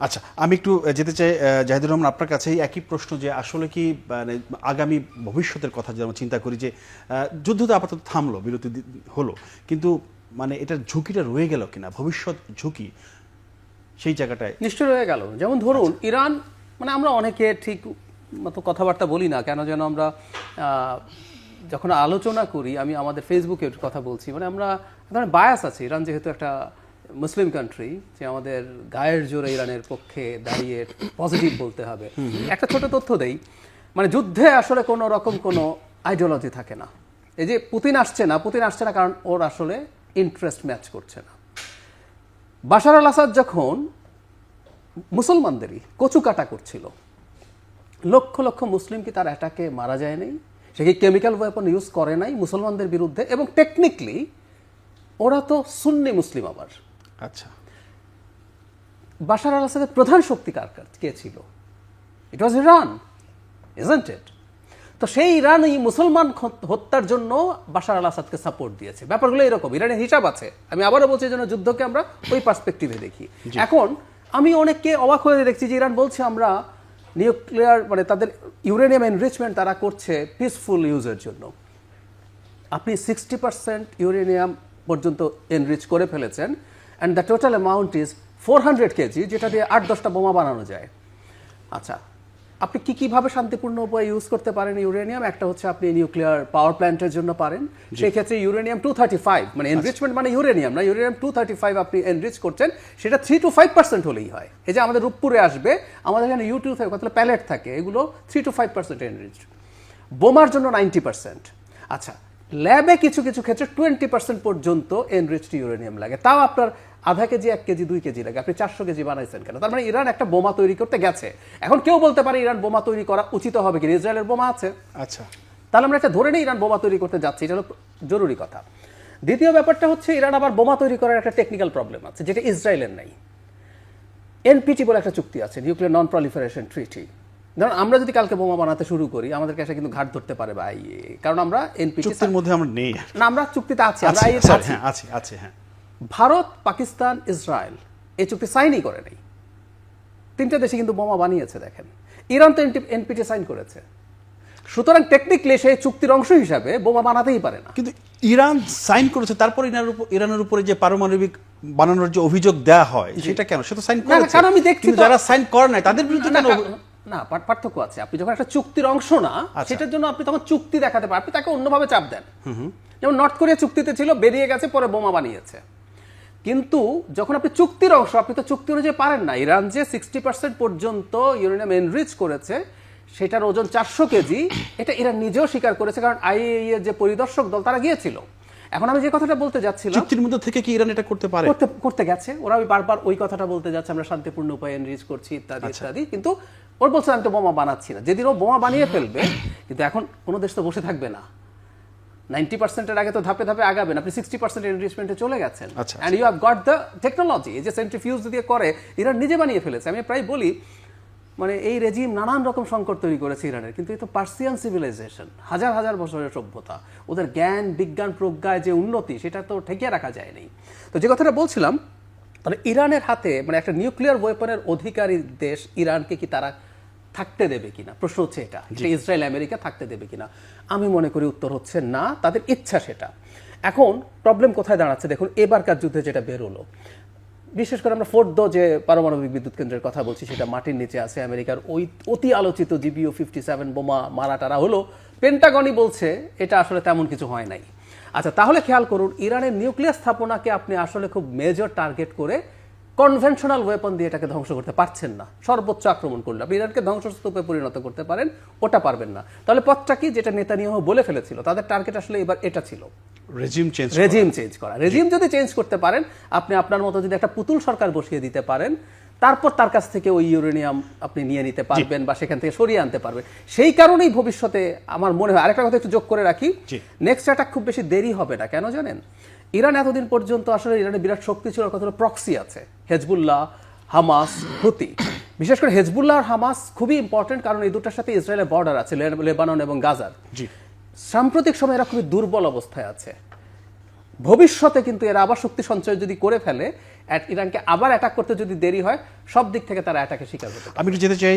আচ্ছা আমি একটু যেতে চাই জাহিদুর রহমান আপনার কাছে একই প্রশ্ন যে আসলে কি মানে আগামী ভবিষ্যতের কথা যেমন চিন্তা করি যে যুদ্ধ তো আপাতত থামলো বিরতি হলো কিন্তু মানে এটার ঝুঁকিটা রয়ে গেল কিনা ভবিষ্যৎ ঝুঁকি সেই জায়গাটায়। নিশ্চয় রয়ে গেল। যেমন ধরুন ইরান মানে আমরা অনেকে ঠিক মতো কথাবার্তা বলি না কেন যেন আমরা যখন আলোচনা করি আমি আমাদের ফেসবুকে কথা বলছি মানে আমরা ধরেন বায়াস আছে ইরান যেহেতু একটা মুসলিম কান্ট্রি যে আমাদের গায়ের জোরে ইরানের পক্ষে দাঁড়িয়ে পজিটিভ বলতে হবে। একটা ছোট তথ্য দেই মানে যুদ্ধে আসলে কোনো রকম কোনো আইডিওলজি থাকে না। এই যে পুতিন আসছে না পুতিন আসছে না কারণ ওর আসলে ইন্টারেস্ট ম্যাচ করছে না। বাশার আল আসাদ যখন মুসলমানদেরই কচু কাটা করছিল লক্ষ লক্ষ মুসলিম কি তার অ্যাটাকে মারা যায় নাই? সে কি কেমিক্যাল ওয়েপন ইউজ করে নাই মুসলমানদের বিরুদ্ধে? এবং টেকনিক্যালি ওরা তো সুন্নি মুসলিম আবার। আচ্ছা। বাশার আল আসাদের প্রধান শক্তি কার কে ছিল? ইট ওয়াজ ইরান ইজন্ট ইট তো সেই ইরান এই মুসলমান হত্যার জন্য বাশার আল আসাদকে সাপোর্ট দিয়েছে। ব্যাপারগুলো এরকম ইরানের হিসাব আছে। আমি আবারও বলছি জন্য যুদ্ধকে আমরা ওই পার্সপেক্টিভে দেখি। এখন আমি অনেককে অবাক হয়ে দেখছি যে ইরান বলছে আমরা নিউক্লিয়ার মানে তাদের ইউরেনিয়াম এনরিচমেন্ট তারা করছে পিসফুল ইউজের জন্য। আপনি সিক্সটি পার্সেন্ট ইউরেনিয়াম পর্যন্ত এনরিচ করে ফেলেছেন। And the total amount is four hundred KG যেটা দিয়ে আট দশটা বোমা বানানো যায়। আচ্ছা আপনি কি কীভাবে শান্তিপূর্ণ উপায় ইউজ করতে পারেন ইউরেনিয়াম একটা হচ্ছে আপনি নিউক্লিয়ার পাওয়ার প্ল্যান্টের জন্য পারেন। সেই ক্ষেত্রে ইউরেনিয়াম টু থার্টি ফাইভ মানে এনরিচমেন্ট মানে ইউরেনিয়াম না ইউরেনিয়াম টু থার্টি ফাইভ আপনি এনরিচ করছেন সেটা থ্রি টু ফাইভ পার্সেন্ট হলেই হয়। এই যে আমাদের রূপপুরে আসবে আমাদের এখানে ইউটিউব থাকে কতগুলো প্যালেট থাকে এগুলো three to five percent enrich বোমার জন্য নাইনটি পার্সেন্ট আচ্ছা ল্যাবে কিছু কিছু ক্ষেত্রে টোয়েন্টি পার্সেন্ট পর্যন্ত এনরিচড ইউরেনিয়াম লাগে। তাও আপনার আধা কেজি এক কেজি দুই কেজি লাগে। আপনি চারশো কেজি বানাইছেন কেন? তার মানে ইরান একটা বোমা তৈরি করতে গেছে। এখন কেউ বলতে পারে ইরান বোমা তৈরি করা উচিত হবে কিনা? ইসরায়েলের বোমা আছে। আচ্ছা। তাহলে আমরা একটা ধরে নিই ইরান বোমা তৈরি করতে যাচ্ছি এটা হলো জরুরি কথা। দ্বিতীয় ব্যাপারটা হচ্ছে ইরান আবার বোমা তৈরি করার একটা টেকনিক্যাল প্রবলেম আছে যেটা ইসরায়েলের নাই। এনপিটি বলে একটা চুক্তি আছে নিউক্লিয়ার নন প্রলিফারেশন ট্রিটি ধরুন আমরা যদি কালকে বোমা বানাতে শুরু করি আমাদের কাছে কিন্তু ঘাট ধরতে পারে বা IAEA কারণ আমরা এনপিটি চুক্তির মধ্যে আমরা নেই। না আমরা চুক্তিতে আছি আমরা আছি, হ্যাঁ আছে আছে হ্যাঁ। ভারত পাকিস্তান ইসরায়েল এই চুক্তি সাইনই করে নাই। তিনটা দেশে কিন্তু বোমা বানিয়েছে দেখেন। ইরান তো এনপিটি সাইন করেছে। সুতরাং টেকনিক্যালি সেই চুক্তির অংশ হিসাবে বোমা বানাতেই পারে না। কিন্তু ইরান সাইন করেছে তারপর ইরানের উপর ইরানের উপরে যে পারমাণবিক বানানোর যে অভিযোগ দেওয়া হয় সেটা কেন? সে তো সাইন করেছে। কারণ আমি দেখছি যারা সাইন করে নাই তাদের বিরুদ্ধে কেন না পার- পার্থক্য আছে। আপনি যখন একটা চুক্তির অংশ না আচ্ছা। সেটার জন্য আপনি তখন চুক্তি দেখাতে পারেন। আপনি তাকে অন্যভাবে চাপ দেন। যেমন নর্থ কোরিয়া চুক্তিতে ছিল বেরিয়ে গেছে পরে বোমা বানিয়েছে। কিন্তু যখন আপনি চুক্তির অংশ আপনি তো চুক্তি অনুযায়ী পারেন না। ইরান যে সিক্সটি পার্সেন্ট পর্যন্ত ইউরেনিয়াম এনরিচ করেছে সেটার ওজন চারশো কেজি এটা ইরান নিজেও স্বীকার করেছে কারণ আইএই এর যে পরিদর্শক দল তারা গিয়েছিল। এখন আমি যে কথাটা বলতে যাচ্ছিলাম চুক্তির মধ্যে থেকে কি ইরান এটা করতে পারে? করতে করতে গেছে। ওরা বারবার ওই কথাটা বলতে যাচ্ছে আমরা শান্তিপূর্ণ উপায়ে এনরিচ করছি ইত্যাদি আচ্ছা। ইত্যাদি। কিন্তু ওর বলছে আমি তো বোমা বানাচ্ছি না। যেদিন ও বোমা বানিয়ে ফেলবে কিন্তু এখন কোনো দেশ তো বসে থাকবে না। নাইনটি পার্সেন্টের আগে তো ধাপে ধাপে আগাবেন আপনি সিক্সটি পার্সেন্ট এনরিচমেন্টে চলে গেছেন। And you have got the technology এই যে সেন্ট্রিফিউজ দিয়ে করে ইরান নিজে বানিয়ে ফেলেছে। আমি প্রায় বলি মানে এই রেজিম নানান রকম সংকট তৈরি করেছে ইরানের কিন্তু এই তো পার্সিয়ান সিভিলাইজেশন হাজার হাজার বছরের সভ্যতা। ওদের জ্ঞান বিজ্ঞান প্রজ্ঞায় যে উন্নতি সেটা তো ঠেকিয়ে রাখা যায়নি। তো যে কথাটা বলছিলাম তাহলে ইরানের হাতে মানে একটা নিউক্লিয়ার ওয়েপনের অধিকারী দেশ ইরানকে কি তারা থাকতে দেবে কিনা? প্রশ্ন হচ্ছে এটা ইসরায়েল আমেরিকা থাকতে দেবে কিনা? আমি মনে করি উত্তর হচ্ছে না তাদের ইচ্ছা সেটা। এখন প্রবলেম কোথায় দাঁড়াচ্ছে? দেখুন এবারকার যুদ্ধে যেটা বেরোলো বিশেষ করে আমরা ফোর্থ যে পারমাণবিক বিদ্যুৎ কেন্দ্রের কথা বলছি সেটা মাটির নিচে আছে আমেরিকার ওই অতি আলোচিত জিবিও ফিফটি সেভেন বোমা মারা টারা হলো। পেন্টাগনই বলছে এটা আসলে তেমন কিছু হয় নাই। আচ্ছা তাহলে খেয়াল করুন ইরানের নিউক্লিয়ার স্থাপনাকে আপনি আসলে খুব মেজর টার্গেট করে কনভেনশনাল ওয়েপন দিয়ে এটাকে ধ্বংস করতে পারছেন না। সর্বোচ্চ আক্রমণ করলে। আপনি ইরানকে ধ্বংসস্তূপে পরিণত করতে পারেন ওটা পারবেন না। তাহলে পথটা কি? যেটা নেতানিয়াহু বলে ফেলেছিল তাদের টার্গেট আসলে এবার এটা ছিল। রেজিম চেঞ্জ রেজিম চেঞ্জ করা। রেজিম যদি চেঞ্জ করতে পারেন আপনি আপনার মতো যদি একটা পুতুল সরকার বসিয়ে দিতে পারেন তারপর তার কাছ থেকে ওই ইউরেনিয়াম আপনি নিয়ে নিতে পারবেন বা সেখান থেকে সরিয়ে আনতে পারবেন। সেই কারণেই ভবিষ্যতে আমার মনে হয় আরেকটা কথা একটু যোগ করে রাখি। নেক্সট অ্যাটাক খুব বেশি দেরি হবে না। কেন জানেন? ইরান এতদিন পর্যন্ত আসলে ইরানের বিরাট শক্তি ছিল কথা প্রক্সি আছে হেজবুল্লাহ হামাস হুতি বিশেষ করে হেজবুল্লাহ আর হামাস খুবই ইম্পর্টেন্ট কারণ এই দুটার সাথে ইসরায়েলের বর্ডার আছে লেবানন এবং গাজার। জি। সাম্প্রতিক সময় এরা খুবই দুর্বল অবস্থায় আছে। ভবিষ্যতে কিন্তু এরা আবার শক্তি সঞ্চয় যদি করে ফেলে ইরানকে আবার অ্যাটাক করতে যদি দেরি হয় সব দিক থেকে তারা অ্যাটাকে শিকার হতে আমি একটু যেতে চাই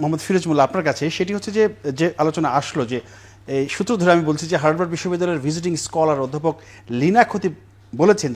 মোহাম্মদ ফিরোজ মোল্লা আপনার কাছে। সেটি হচ্ছে যে যে আলোচনা আসলো যে এই সূত্র ধরে আমি বলছি যে হার্ভার্ড বিশ্ববিদ্যালয়ের ভিজিটিং স্কলার অধ্যাপক লিনা খতিব বলেছেন